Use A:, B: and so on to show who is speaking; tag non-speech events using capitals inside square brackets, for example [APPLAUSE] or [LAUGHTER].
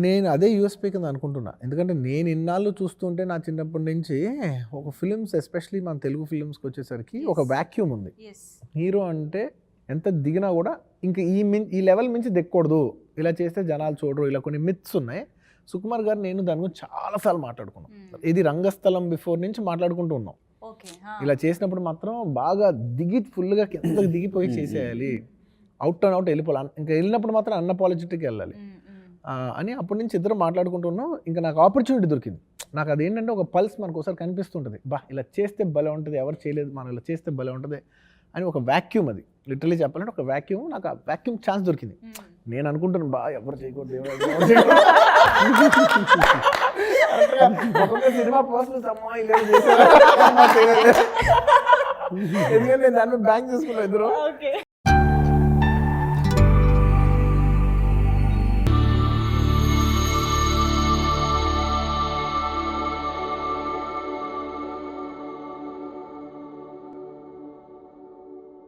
A: నేను అదే యూఎస్పీ కింద అనుకుంటున్నా. ఎందుకంటే నేను ఇన్నాళ్ళు చూస్తుంటే నా చిన్నప్పటి నుంచి ఒక ఫిలిమ్స్ ఎస్పెషలీ మన తెలుగు ఫిలిమ్స్కి వచ్చేసరికి ఒక వాక్యూమ్ ఉంది. హీరో అంటే ఎంత దిగినా కూడా ఇంకా ఈ మిన్ ఈ లెవెల్ మించి దిక్కకూడదు ఇలా చేస్తే జనాలు చూడరు. ఇలా కొన్ని మిత్స్ ఉన్నాయి. సుకుమార్ గారు నేను దాని గురించి చాలాసార్లు మాట్లాడుకున్నాం. ఇది రంగస్థలం బిఫోర్ నుంచి మాట్లాడుకుంటూ ఉన్నాం. ఇలా చేసినప్పుడు మాత్రం బాగా దిగి ఫుల్గా కిందకి దిగిపోయి చేసేయాలి. అవుట్ అండ్ అవుట్ వెళ్ళిపోవాలి. ఇంకా వెళ్ళినప్పుడు మాత్రం అన్అపాలజెటిక్ వెళ్ళాలి. ఆ, అని అప్పటి నుంచి ఇద్దరు మాట్లాడుకుంటున్నాం ఇంకా నాకు ఆపర్చునిటీ దొరికింది. నాకు అదేంటంటే ఒక పల్స్ మనకు ఒకసారి కనిపిస్తుంటుంది. బా ఇలా చేస్తే భలే ఉంటుంది ఎవరు చేయలేదు మనం ఇలా చేస్తే భలే ఉంటుంది అని ఒక వాక్యూమ్ అది. లిటరలీ చెప్పాలంటే ఒక వాక్యూమ్ నాకు ఆ వాక్యూమ్ ఛాన్స్ దొరికింది. నేను అనుకుంటున్నాను బా ఎవరు చేయకూడదు [LAUGHS] సినిమా. [LAUGHS] ఎందుకంటే నేను దాని మీద బ్యాంక్ చేసుకున్నాను ఇద్దరు.
B: ఓకే.